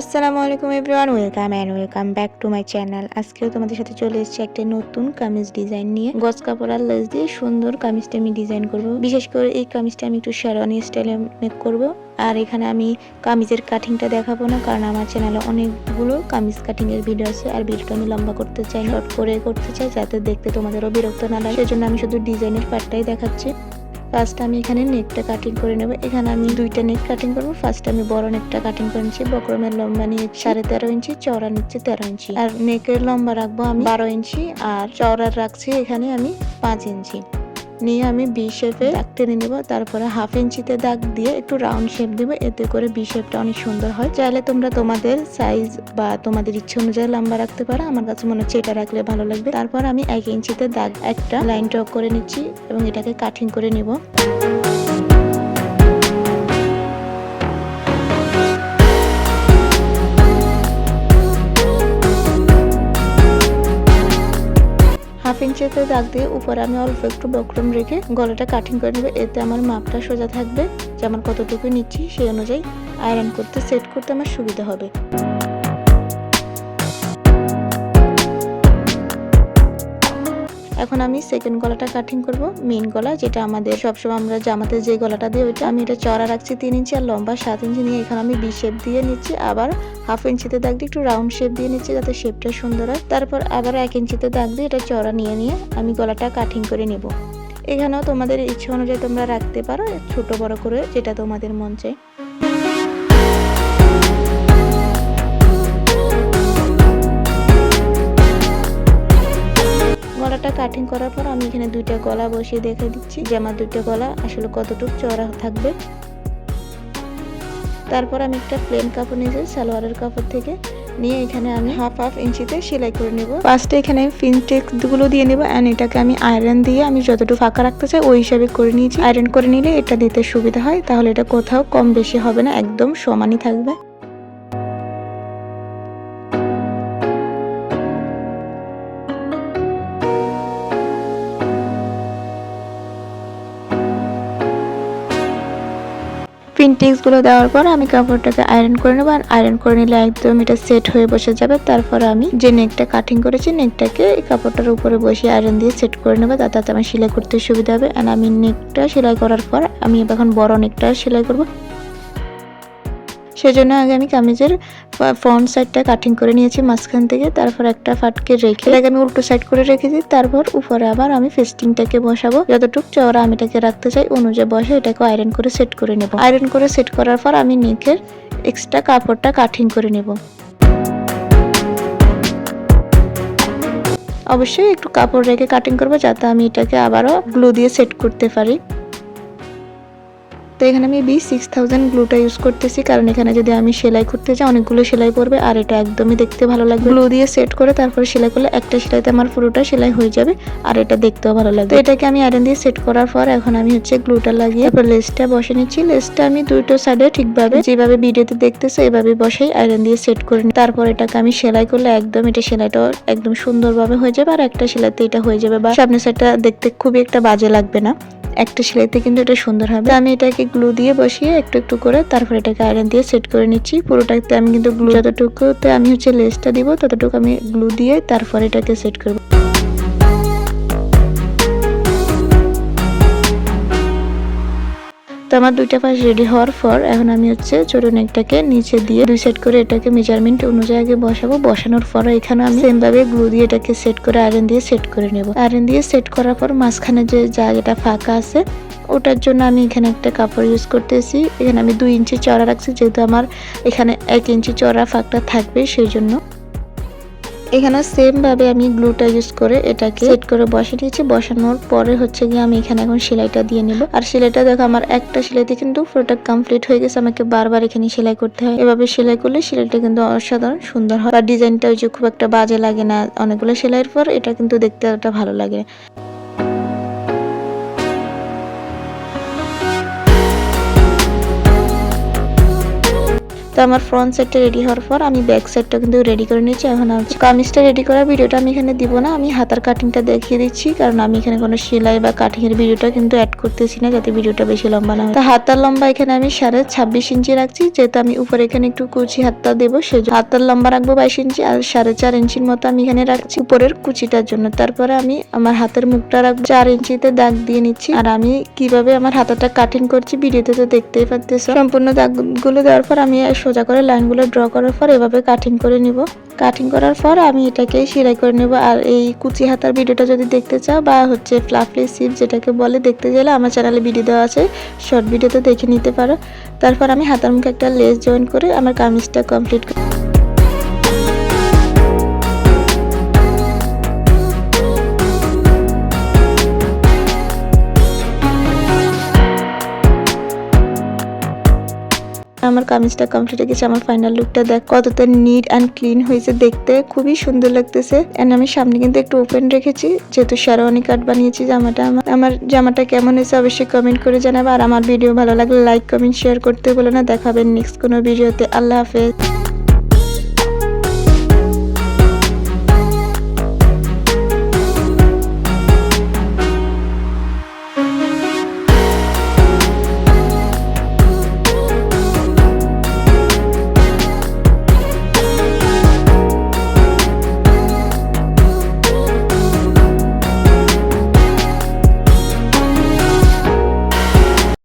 আসসালামু আলাইকুম everyone, welcome and welcome back to my channel. আজকেও তোমাদের সাথে চলে এসেছি একটা নতুন কামিজ ডিজাইন নিয়ে। গজ কাপড় আর লেস দিয়ে সুন্দর কামিজটা আমি ডিজাইন করব। বিশেষ করে এই কামিজটা আমি একটু শেরওয়ানি স্টাইলে মেক করব। আর এখানে আমি কামিজের কাটিংটা দেখাবো না, কারণ আমার চ্যানেলে অনেকগুলো কামিজ কাটিং এর ভিডিও আছে, আর ভিডিওটা আমি লম্বা করতে চাই শর্ট করে করতে চাই, যাতে দেখতে তোমাদেরও বিরক্ত না লাগে। সেজন্য আমি শুধু ডিজাইনের পার্টটাই দেখাচ্ছি। ফার্স্ট আমি এখানে নেকটা কাটিং করে নেব। এখানে আমি দুইটা নেক কাটিং করব। ফার্স্ট আমি বড় নেকটা কাটিং করে নিচ্ছি। বকরমের লম্বা নিয়ে সাড়ে তেরো ইঞ্চি, চওড়া নিচ্ছে তেরো ইঞ্চি। আর নেকের লম্বা রাখব আমি বারো ইঞ্চি, আর চওড়া রাখছি এখানে আমি পাঁচ ইঞ্চি। নিয়ে আমি বি শেপে দাগ টেনে নেব, তারপরে হাফ ইঞ্চিতে দাগ দিয়ে একটু রাউন্ড শেপ দেবো, এতে করে বি শেপটা অনেক সুন্দর হয়। চাইলে তোমরা তোমাদের সাইজ বা তোমাদের ইচ্ছে অনুযায়ী লম্বা রাখতে পারো, আমার কাছে মনে হচ্ছে এটা রাখলে ভালো লাগবে। তারপর আমি এক ইঞ্চিতে দাগ একটা লাইন ড্র করে নিচ্ছি এবং এটাকে কাটিং করে নিব। ইঞ্চিতে দাগ দিয়ে উপরে আমি অল্প একটু বক্রম রেখে গলাটা কাটিং করে নেবে। এতে আমার মাপটা সোজা থাকবে যে আমার কতটুকু নিচ্ছি সেই অনুযায়ী আয়রন করতে সেট করতে আমার সুবিধা হবে। এখন আমি সেকেন্ড গলাটা কাটিং করব। মেইন গলা, যেটা আমাদের সবসময় আমরা জামাতে যে গলাটা দিই, ওইটা আমি এটা চড়া রাখছি তিন ইঞ্চি আর লম্বা সাত ইঞ্চি নিয়ে এখানে আমি বি শেপ দিয়ে নিচ্ছি। আবার হাফ ইঞ্চিতে দাগ দিয়ে একটু রাউন্ড শেপ দিয়ে নিচ্ছি যাতে শেপটা সুন্দর হয়। তারপর আবার এক ইঞ্চিতে দাগ দিয়ে এটা চড়া নিয়ে নিয়ে আমি গলাটা কাটিং করে নেব। এখানেও তোমাদের ইচ্ছে অনুযায়ী তোমরা রাখতে পারো, ছোট বড় করে, যেটা তোমাদের মন চায়। গলাটা কাটিং করার পর আমি এখানে দুইটা গলা বসিয়ে দেখে দিচ্ছি যে আমার দুইটা গলা আসলে কতটুকু চড়া থাকবে। তারপর আমি একটা প্লেন কাপড় নিয়েছি সালোয়ারের কাপড় থেকে নিয়ে এখানে আমি হাফ হাফ ইঞ্চিতে সেলাই করে নেব। ফার্স্টে এখানে ফিনটেক্সগুলো দিয়ে নেব অ্যান্ড এটাকে আমি আয়রন দিয়ে আমি যতটুকু ফাঁকা রাখতে চাই ওই হিসাবে করে নিয়েছি। আয়রন করে নিলে এটা দিতে সুবিধা হয়, তাহলে এটা কোথাও কম বেশি হবে না, একদম সমানই থাকবে। গুলো দেওয়ার পর আমি কাপড়টাকে আয়রন করে নেব আর আয়রন করে নিলে একদম এটা সেট হয়ে বসে যাবে। তারপর আমি যে নেকটা কাটিং করেছি নেকটাকে এই কাপড়টার উপরে বসিয়ে আয়রন দিয়ে সেট করে নেব। তাতে আমার সেলাই করতে সুবিধা হবে। আর আমি নেকটা সেলাই করার পর আমি এখন বড় নেকটা সেলাই করব। সেজন্য আগে আমি কামিজের ফ্রন্ট সাইডটা কাটিং করে নিয়েছি, মাঝখান থেকে, তারপর একটা ফাটকে রেখে এটাকে আমি উল্টো সাইড করে রেখেছি, তারপর উপরে আবার আমি ফেস্টিংটাকে বসাবো, যতটুকু চওড়া আমি এটাকে রাখতে চাই, অনুযায়ী বসে এটাকে আয়রন করে সেট করে নেব। আয়রন করে সেট করার পর আমি নেকের এক্সট্রা কাপড়টা কাটিং করে নেব। অবশ্যই একটু কাপড় রেখে কাটিং করব, যাতে আমি এটাকে আবারও গ্লু দিয়ে সেট করতে পারি। তো এখানে আমি B six thousand gluta use করতেছি কারণ এখানে যদি আমি সেলাই করতে চাই অনেকগুলো সেলাই পড়বে আর এটা একদমই দেখতে ভালো লাগবে। গ্লু দিয়ে সেট করে তারপরে সেলাই করলে একটা সেলাইতে আমার পুরোটা সেলাই হয়ে যাবে আর এটা দেখতেও ভালো লাগবে। এটাকে আমি আয়রন দিয়ে সেট করার পর এখন আমি হচ্ছে গ্লুটা লাগিয়ে তারপর লেসটা বসে নিচ্ছি। লেসটা আমি দুটো সাইডে ঠিকভাবে যেভাবে ভিডিওতে দেখতেছে এভাবে বসেই আয়রন দিয়ে সেট করে নিই তারপর এটাকে আমি সেলাই করলে একদম এটা সেলাইটা একদম সুন্দরভাবে হয়ে যাবে আর একটা সেলাইতে এটা হয়ে যাবে বা সামনের সাইডটা দেখতে খুবই একটা বাজে লাগবে না। একটা সেলাইতে কিন্তু এটা সুন্দর হবে। আমি এটাকে গ্লু দিয়ে বসিয়ে একটু একটু করে তারপর এটাকে আয়রন দিয়ে সেট করে নিচ্ছি। পুরোটাতে আমি কিন্তু গ্লু, যতটুকুতে আমি হচ্ছে লেসটা দিব, ততটুকু আমি গ্লু দিয়ে তারপর এটাকে সেট করব। তো আমার দুইটা পাশ রেডি হওয়ার পর এখন আমি হচ্ছে ছোট নেকটাকে নিচে দিয়ে দুই সেট করে এটাকে মেজারমেন্ট অনুযায়ী আগে বসাবো। বসানোর পর এখানে আমি সেম ভাবে গ্লু দিয়ে এটাকে সেট করে আয়রন দিয়ে সেট করে নেব। আয়রন দিয়ে সেট করার পর মাঝখানে যে জায়গাটা ফাঁকা আছে, ওটার জন্য আমি এখানে একটা কাপড় ইউজ করতেছি। এখানে আমি দুই ইঞ্চি চড়া রাখছি, যেহেতু আমার এখানে এক ইঞ্চি চড়া ফাঁকটা থাকবে, সেই জন্য। এখানে সেম ভাবে আমি গ্লুটা ইউজ করে এটাকে সেট করে বসে নিয়েছি বসানোর পরে হচ্ছে গিয়ে আমি এখানে এখন সেলাইটা দিয়ে নিব। আর সেলাইটা দেখো, আমার একটা সেলাইতে কিন্তু পুরোটা কমপ্লিট হয়ে গেছে। আমাকে বারবার এখানে সেলাই করতে হয়। এভাবে সেলাই করলে সেলাইটা কিন্তু অসাধারণ সুন্দর হয়। আর ডিজাইনটা ওই যে খুব একটা বাজে লাগে না। অনেকগুলো সেলাইয়ের পর এটা কিন্তু দেখতে একটা ভালো লাগে তো আমার ফ্রন্ট সাইডটা রেডি হওয়ার পর আমি ব্যাক সাইডটা কিন্তু রেডি করে নিয়েছি, এখন আমি কামিজটা রেডি করার ভিডিওটা আমি এখানে দিব না, আমি হাতার কাটিংটা দেখিয়ে দিচ্ছি, কারণ আমি এখানে কোনো সেলাই বা কাটিং এর ভিডিওটা কিন্তু অ্যাড করতেছি না যাতে ভিডিওটা বেশি লম্বা না হয়। তো হাতার লম্বা এখানে আমি সাড়ে ছাব্বিশ ইঞ্চি রাখছি, যেহেতু আমি উপরে এখানে একটু কুচি হাতটা দেবো, সেজন্য হাতার লম্বা রাখব বাইশ ইঞ্চি, আর সাড়ে চার ইঞ্চির মতো আমি এখানে রাখছি উপরের কুচিটার জন্য। তারপরে আমি আমার হাতের মুখটা রাখব, চার ইঞ্চিতে দাগ দিয়ে নিচ্ছি, আর আমি কীভাবে আমার হাতাটা কাটিং করছি ভিডিওতে তো দেখতেই পাচ্তেছ সম্পূর্ণ দাগগুলো দেওয়ার পর আমি সোজা করে লাইনগুলো ড্র করার পর এভাবে কাটিং করে নিব। কাটিং করার পর আমি এটাকে সেলাই করে নেব। আর এই কুচি হাতার ভিডিওটা যদি দেখতে চাও বা হচ্ছে ফ্লাফলি সিপ যেটাকে বলে দেখতে গেলে আমার চ্যানেলে ভিডিও দেওয়া আছে। শর্ট ভিডিওতে দেখে নিতে পারো। তারপর আমি হাতার মুখে একটা লেস জয়েন করে আমার কামিজটা কমপ্লিট আমার কামিজটা কমপ্লিট হয়ে গেছে, আমার ফাইনাল লুকটা দেখ, কতটা নিট অ্যান্ড ক্লিন হয়েছে দেখতে, খুবই সুন্দর লাগতেছে। অ্যান্ড আমি সামনে কিন্তু একটু ওপেন রেখেছি, যেহেতু শেরওয়ানি কাট বানিয়েছি জামাটা আমার। আমার জামাটা কেমন হয়েছে অবশ্যই কমেন্ট করে জানাবে, আর আমার ভিডিও ভালো লাগলে লাইক কমেন্ট শেয়ার করতে বলো না। দেখাবেন নেক্সট কোনো ভিডিওতে আল্লাহ হাফেজ।